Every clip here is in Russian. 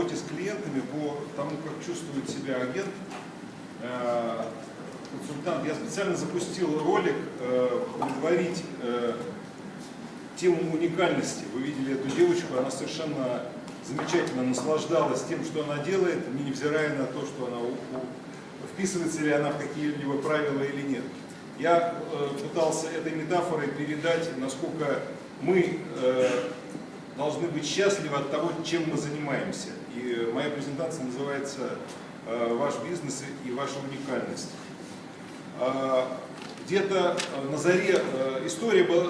работе с клиентами, по тому, как чувствует себя агент, э, консультант. Я специально запустил ролик э, предварить э, тему уникальности. Вы видели эту девочку, она совершенно замечательно наслаждалась тем, что она делает, невзирая на то, что она вписывается ли она в какие-либо правила или нет. Я пытался этой метафорой передать, насколько мы должны быть счастливы от того, чем мы занимаемся. И моя презентация называется э, «Ваш бизнес и ваша уникальность». А, Где-то э, на заре, э, история была,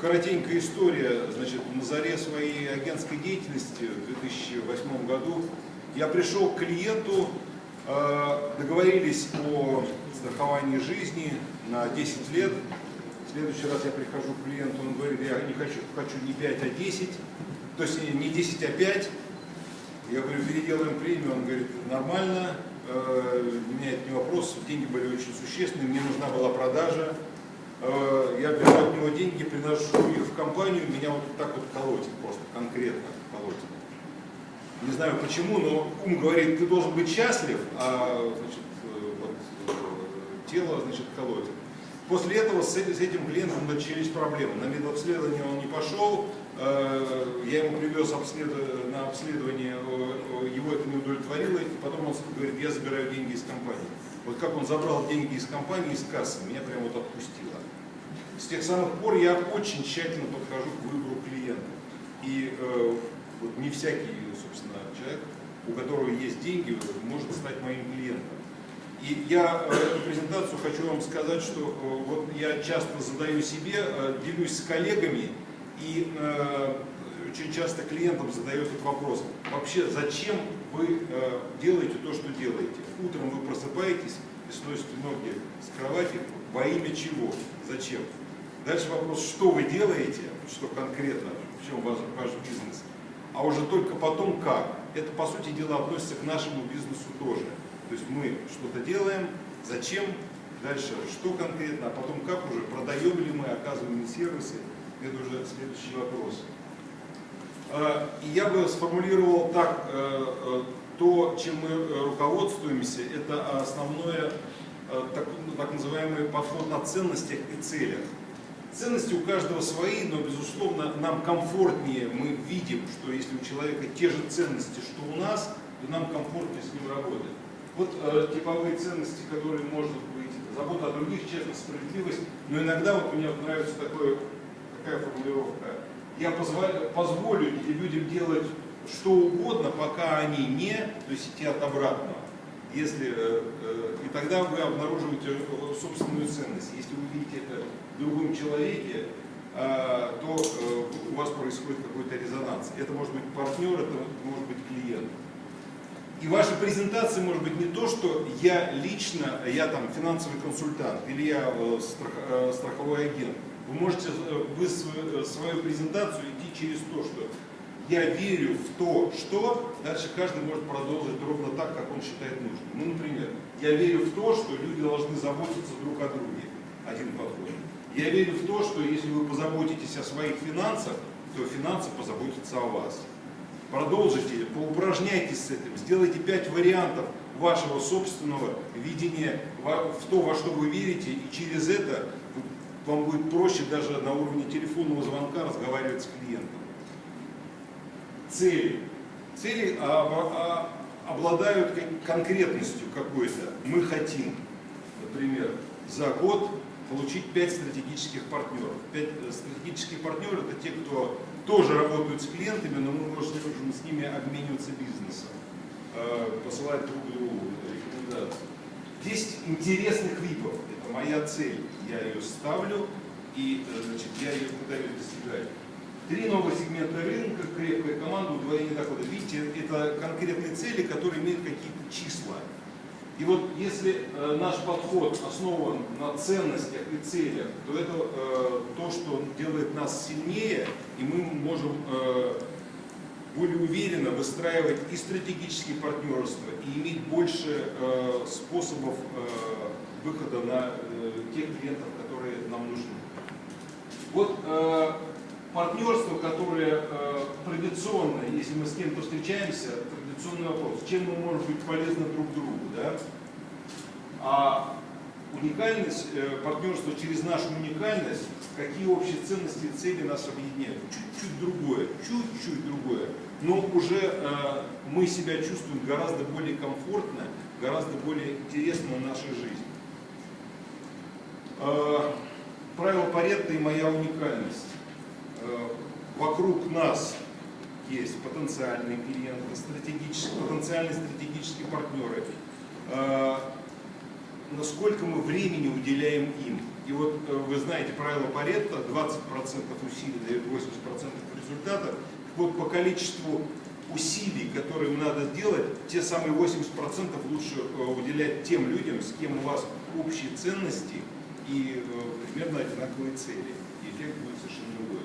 коротенькая история, значит, на заре своей агентской деятельности в 2008 году я пришел к клиенту, договорились о страховании жизни на 10 лет. Следующий раз я прихожу к клиенту, он говорит, я не хочу, хочу не 5, а 10, то есть не 10, а 5. Я говорю, переделаем премию, он говорит, нормально, э, у меня это не вопрос, деньги были очень существенные, мне нужна была продажа. Э, Я беру от него деньги, приношу их в компанию, меня вот так вот колотит просто, конкретно колотит. Не знаю почему, но ум говорит, ты должен быть счастлив, а значит, э, вот, тело значит, колотит. После этого с этим клиентом начались проблемы. На медобследование он не пошел, э, я ему привез на обследование, э, э, его это не удовлетворило, и потом он говорит, я забираю деньги из компании. Вот как он забрал деньги из компании, из кассы, меня прям вот отпустило. С тех самых пор я очень тщательно подхожу к выбору клиента. И вот не всякий, собственно, человек, у которого есть деньги, может стать моим клиентом. И я э, эту презентацию хочу вам сказать, что э, вот я часто задаю себе, э, делюсь с коллегами, и очень часто клиентам задаю этот вопрос. Вообще, зачем вы делаете то, что делаете? Утром вы просыпаетесь и сносите ноги с кровати. Во имя чего? Зачем? Дальше вопрос, что вы делаете, что конкретно, в чем ваш, ваш бизнес. А уже только потом как. Это, по сути дела, относится к нашему бизнесу тоже. То есть мы что-то делаем, зачем, дальше что конкретно, а потом как уже, продаем ли мы, оказываем ли сервисы, это уже следующий вопрос. Э, И я бы сформулировал так, э, э, то, чем мы э, руководствуемся, это основное, так, так называемый подход на ценностях и целях. Ценности у каждого свои, но, безусловно, нам комфортнее, мы видим, что если у человека те же ценности, что у нас, то нам комфортнее с ним работать. Вот э, типовые ценности, которые может быть, забота о других, честность, справедливость, но иногда вот мне нравится такое, такая формулировка. Я позволю, позволю людям делать что угодно, пока они не, то есть идти от обратного. Если, э, э, и тогда вы обнаруживаете э, собственную ценность. Если вы видите это в другом человеке, э, то э, у вас происходит какой-то резонанс. Это может быть партнер, это может быть клиент. И ваша презентация может быть не то, что я лично, я там финансовый консультант или я э, страх- э, страховой агент. Вы можете э, вы свою, свою презентацию идти через то, что я верю в то, что дальше каждый может продолжить ровно так, как он считает нужным. Ну, например, я верю в то, что люди должны заботиться друг о друге. Один подход. Я верю в то, что если вы позаботитесь о своих финансах, то финансы позаботятся о вас. Продолжите, поупражняйтесь с этим, сделайте пять вариантов вашего собственного видения в то, во что вы верите, и через это вам будет проще даже на уровне телефонного звонка разговаривать с клиентом. Цели. Цели обладают кон- конкретностью какой-то. Мы хотим, например, за год получить 5 стратегических партнеров. 5 стратегических партнеров это те, кто тоже работают с клиентами, но мы можем с ними обмениваться бизнесом, э, посылать друг другу рекомендации. 10 интересных випов. Это моя цель. Я ее ставлю и э, значит, я ее пытаюсь достигать. Три новых сегмента рынка, крепкая команда, удвоение дохода. Видите, это конкретные цели, которые имеют какие-то числа. И вот если э, наш подход основан на ценностях и целях, то это э, то, что делает нас сильнее, и мы можем э, более уверенно выстраивать и стратегические партнерства, и иметь больше э, способов э, выхода на э, тех клиентов, которые нам нужны. Вот э, партнерство, которое э, традиционно, если мы с кем-то встречаемся, традиционный вопрос, чем мы можем быть полезны друг другу, да? А уникальность э, партнерства через нашу уникальность, какие общие ценности и цели нас объединяют. Чуть-чуть другое, чуть-чуть другое. Но уже э, мы себя чувствуем гораздо более комфортно, гораздо более интересно в нашей жизни. Э, правило Паретта и моя уникальность. Э, вокруг нас есть потенциальные клиенты, стратегические, потенциальные стратегические партнеры. Э, насколько мы времени уделяем им. И вот э, вы знаете правило Паретта, 20% усилий дает 80% результата. Вот по количеству усилий, которые надо сделать, те самые 80% лучше уделять тем людям, с кем у вас общие ценности и примерно одинаковые цели. И эффект будет совершенно другой.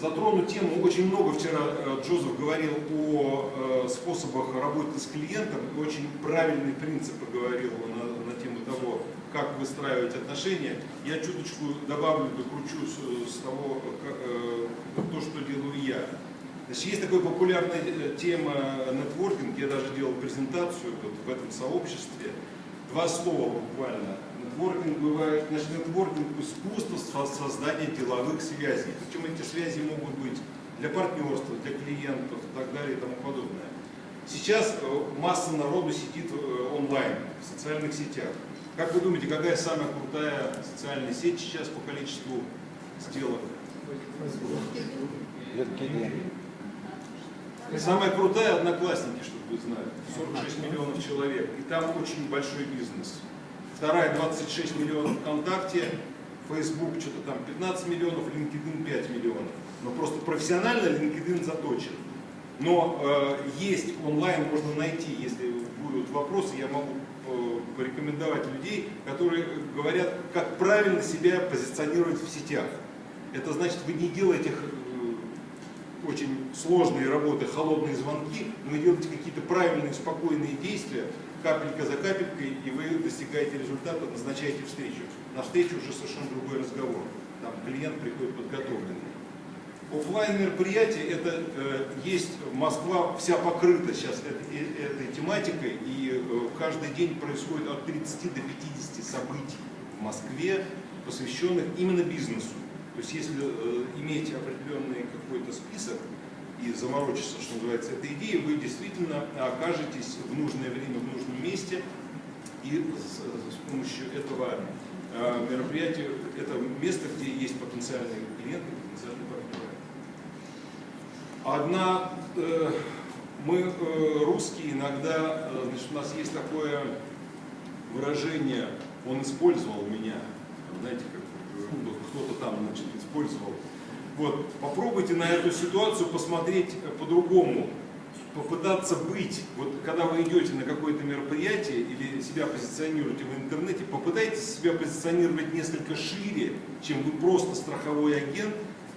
Затрону тему, очень много вчера э, Джозеф говорил о э, способах работы с клиентом, и очень правильные принципы говорил на, на тему того, как выстраивать отношения. Я чуточку добавлю, докручу с, с того, как, э, то, что делаю я. Значит, есть такая популярная тема нетворкинг, я даже делал презентацию вот в этом сообществе. Два слова буквально нетворкинг бывает, значит, нетворкинг искусство создания деловых связей. Причем эти связи могут быть для партнерства, для клиентов и так далее и тому подобное. Сейчас э, масса народу сидит э, онлайн, в социальных сетях. Как вы думаете, какая самая крутая социальная сеть сейчас по количеству сделок? Самая крутая одноклассники, чтобы вы знали. 46 миллионов человек. И там очень большой бизнес вторая 26 миллионов ВКонтакте, Facebook что-то там 15 миллионов, LinkedIn 5 миллионов. Но просто профессионально LinkedIn заточен. Но э, есть онлайн, можно найти, если будут вопросы, я могу э, порекомендовать людей, которые говорят, как правильно себя позиционировать в сетях. Это значит, вы не делаете э, очень сложные работы, холодные звонки, но вы делаете какие-то правильные, спокойные действия, капелька за капелькой, и вы достигаете результата, назначаете встречу. На встречу уже совершенно другой разговор. Там клиент приходит подготовленный. Оффлайн мероприятие, это э, есть Москва вся покрыта сейчас этой, э, этой тематикой, и э, каждый день происходит от 30 до 50 событий в Москве, посвященных именно бизнесу. То есть если э, иметь определенный какой-то список, и заморочиться, что называется, этой идеей, вы действительно окажетесь в нужное время, в нужном месте, и с, с помощью этого э, мероприятия, это место, где есть потенциальные клиенты, потенциальные партнеры. Одна, э, мы э, русские иногда, значит, у нас есть такое выражение, он использовал меня, знаете, как кто-то там, значит, использовал вот, попробуйте на эту ситуацию посмотреть э, по-другому, попытаться быть, вот когда вы идете на какое-то мероприятие или себя позиционируете в интернете, попытайтесь себя позиционировать несколько шире, чем вы просто страховой агент,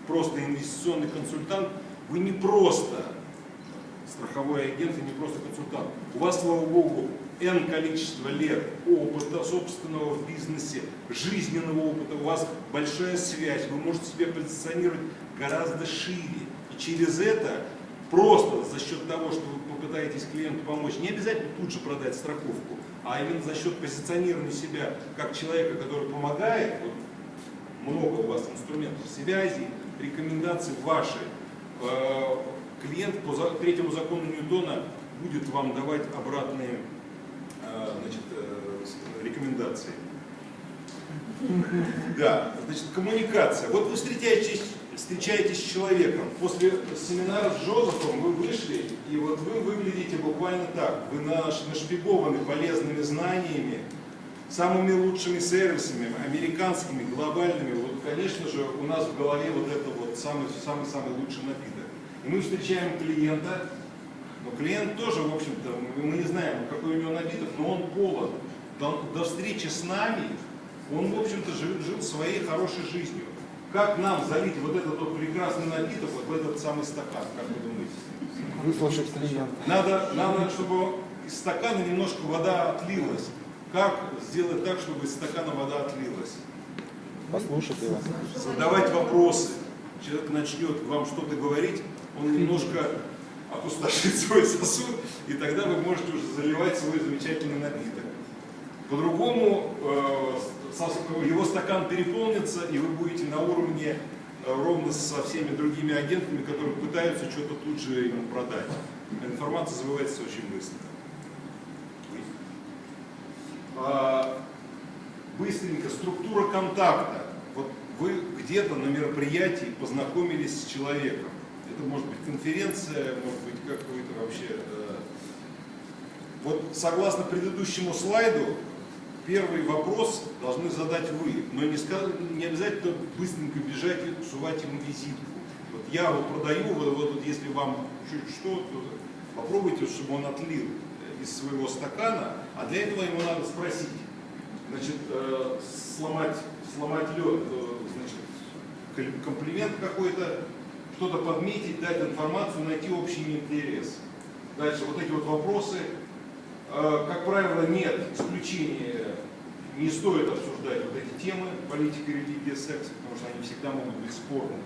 просто инвестиционный консультант. Вы не просто страховой агент и не просто консультант. У вас, слава богу, N количество лет опыта собственного в бизнесе, жизненного опыта, у вас большая связь, вы можете себя позиционировать гораздо шире. И через это просто за счет того, что вы попытаетесь клиенту помочь, не обязательно тут же продать страховку, а именно за счет позиционирования себя как человека, который помогает, вот много у вас инструментов связи, рекомендаций ваши, э, клиент по третьему закону Ньютона будет вам давать обратные значит, э, рекомендации. Да, значит, коммуникация. Вот вы встречаетесь, встречаетесь с человеком. После семинара с Джозефом вы вышли, и вот вы выглядите буквально так. Вы наш, нашпигованы полезными знаниями, самыми лучшими сервисами, американскими, глобальными. Вот, конечно же, у нас в голове вот это вот самый-самый лучший напиток. И мы встречаем клиента, но клиент тоже, в общем-то, мы не знаем, какой у него напиток, но он полон. До, до встречи с нами он, в общем-то, жил, жил своей хорошей жизнью. Как нам залить вот этот вот прекрасный напиток вот в этот самый стакан, как вы думаете? Выслушать клиента. Надо, надо, чтобы из стакана немножко вода отлилась. Как сделать так, чтобы из стакана вода отлилась? послушать его. задавать вопросы. Человек начнет вам что-то говорить, он немножко опустошит свой сосуд, и тогда вы можете уже заливать свой замечательный напиток. По-другому э, его стакан переполнится, и вы будете на уровне э, ровно со всеми другими агентами, которые пытаются что-то тут же ему продать. Информация забывается очень быстро. А, быстренько, структура контакта. Вот вы где-то на мероприятии познакомились с человеком. Это может быть конференция, может быть какой-то вообще... э, Вот согласно предыдущему слайду, первый вопрос должны задать вы, но не, ска- не обязательно быстренько бежать и сувать ему визитку. Вот я вот продаю, вот, вот, вот если вам чуть что, то попробуйте, чтобы он отлил из своего стакана, а для этого ему надо спросить, значит, э, сломать, сломать лед, э, значит, ком- комплимент какой-то, что-то подметить, дать информацию, найти общий интерес. Дальше вот эти вот вопросы, Э, как правило, нет исключения, не стоит обсуждать вот эти темы, политика, религия, секс, потому что они всегда могут быть спорны.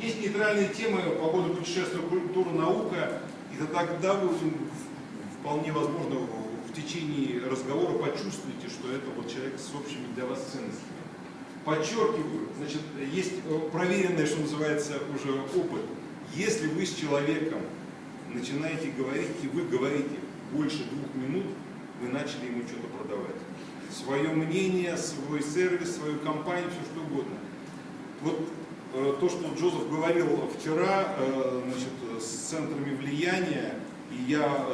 Есть нейтральные темы по поводу путешествия, культура, наука, и то тогда вы вполне возможно в течение разговора почувствуете, что это вот человек с общими для вас ценностями. Подчеркиваю, значит, есть э, проверенный, что называется, уже опыт. Если вы с человеком начинаете говорить, и вы говорите больше двух минут, вы начали ему что-то продавать. Свое мнение, свой сервис, свою компанию, все что угодно. Вот э, то, что Джозеф говорил вчера э, значит, с центрами влияния, и я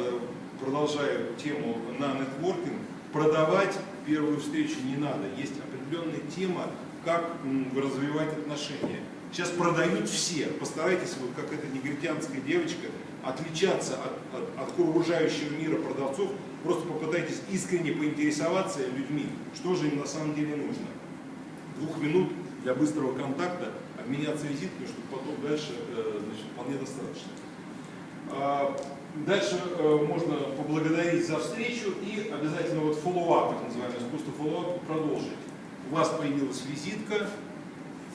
продолжаю тему на нетворкинг, продавать первую встречу не надо. Есть определенная тема, как развивать отношения. Сейчас продают все. Постарайтесь, вот как эта негритянская девочка, отличаться от, от- от окружающего мира продавцов. Просто попытайтесь искренне поинтересоваться людьми, что же им на самом деле нужно. Двух минут для быстрого контакта, обменяться визиткой, чтобы потом дальше э, значит, вполне достаточно. Дальше э, можно поблагодарить за встречу и обязательно вот фоллоуап, так называемое искусство фоллоуапа, продолжить. У вас появилась визитка,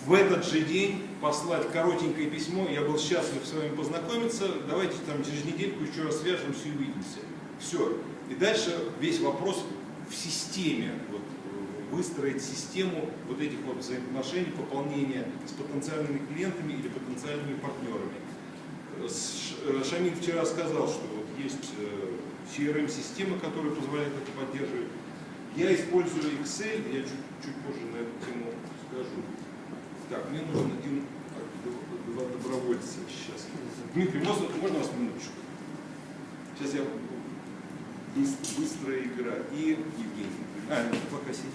в этот же день послать коротенькое письмо, я был счастлив с вами познакомиться, давайте там через недельку еще раз свяжемся и увидимся. Все. И дальше весь вопрос в системе, вот, э, выстроить систему вот этих вот взаимоотношений, пополнения с потенциальными клиентами или потенциальными партнерами. Э, Ш- Шамиль вчера сказал, что есть э, CRM-система, которая позволяет это поддерживать. Я использую Excel, я чуть, чуть позже на эту тему скажу. Так, мне нужен один два добровольца сейчас. Дмитрий, можно, можно вас минуточку? Сейчас я быс- быстрая игра. И Евгений. А, пока сидит.